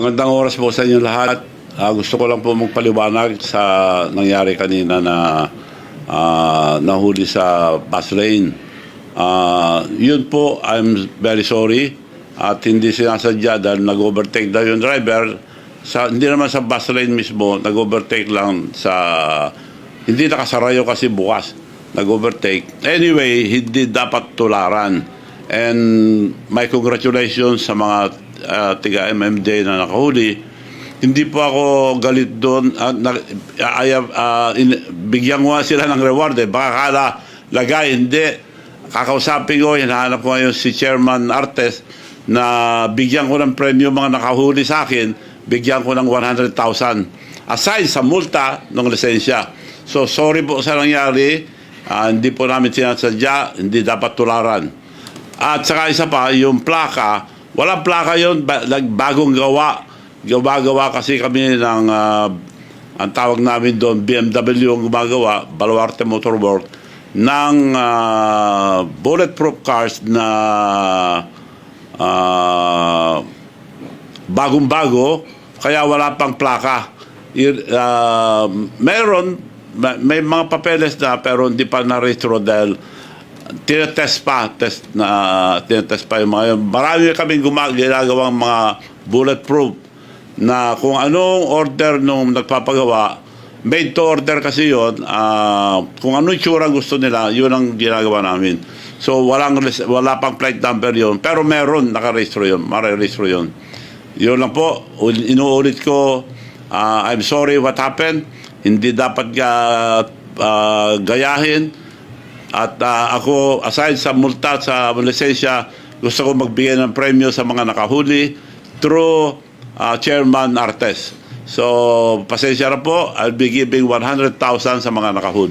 Magandang oras po sa inyo lahat. Ah, gusto ko lang po magpaliwanag sa nangyari kanina na ah, nahuli sa bus lane. Ah, yun po, I'm very sorry. At hindi sinasadya dahil nag-overtake daw yung driver. Sa, hindi naman sa bus lane mismo, nag-overtake lang sa... Hindi nakasarayo kasi bukas. Nag-overtake. Anyway, hindi dapat tularan. And my congratulations sa mga uh, tiga MMJ na nakahuli. Hindi po ako galit doon. Uh, na, I have, uh, bigyan ko sila ng reward. Eh. Baka kala lagay, hindi. Kakausapin ko, hinahanap ko ngayon si Chairman Artes na bigyan ko ng premyo mga nakahuli sa akin, bigyan ko ng 100,000. Aside sa multa ng lisensya. So sorry po sa nangyari. Ah, hindi po namin sinasadya, hindi dapat tularan. At saka isa pa, yung plaka, walang plaka yun, ba, like, bagong gawa. Gawa-gawa kasi kami ng, ah, ang tawag namin doon, BMW yung gumagawa, Baluarte Motor Work, ng ah, bulletproof cars na ah, bagong-bago, kaya wala pang plaka. Ah, meron, ma- may mga papeles na pero hindi pa na-retro dahil tinetest pa, test na tinetest pa yung mga yun. Marami kaming ginagawang mga bulletproof na kung anong order nung nagpapagawa, made to order kasi yon kung anong itsura gusto nila, yun ang ginagawa namin. So walang wala pang plate number yon pero meron nakarehistro yon, marerehistro yon. Yun lang po, ul- inuulit ko, ah, I'm sorry what happened. Hindi dapat ga, ah, gayahin. At ah, ako, aside sa multa sa lisensya, gusto ko magbigay ng premyo sa mga nakahuli through ah, Chairman Artes. So, pasensya na po, I'll be giving 100,000 sa mga nakahuli.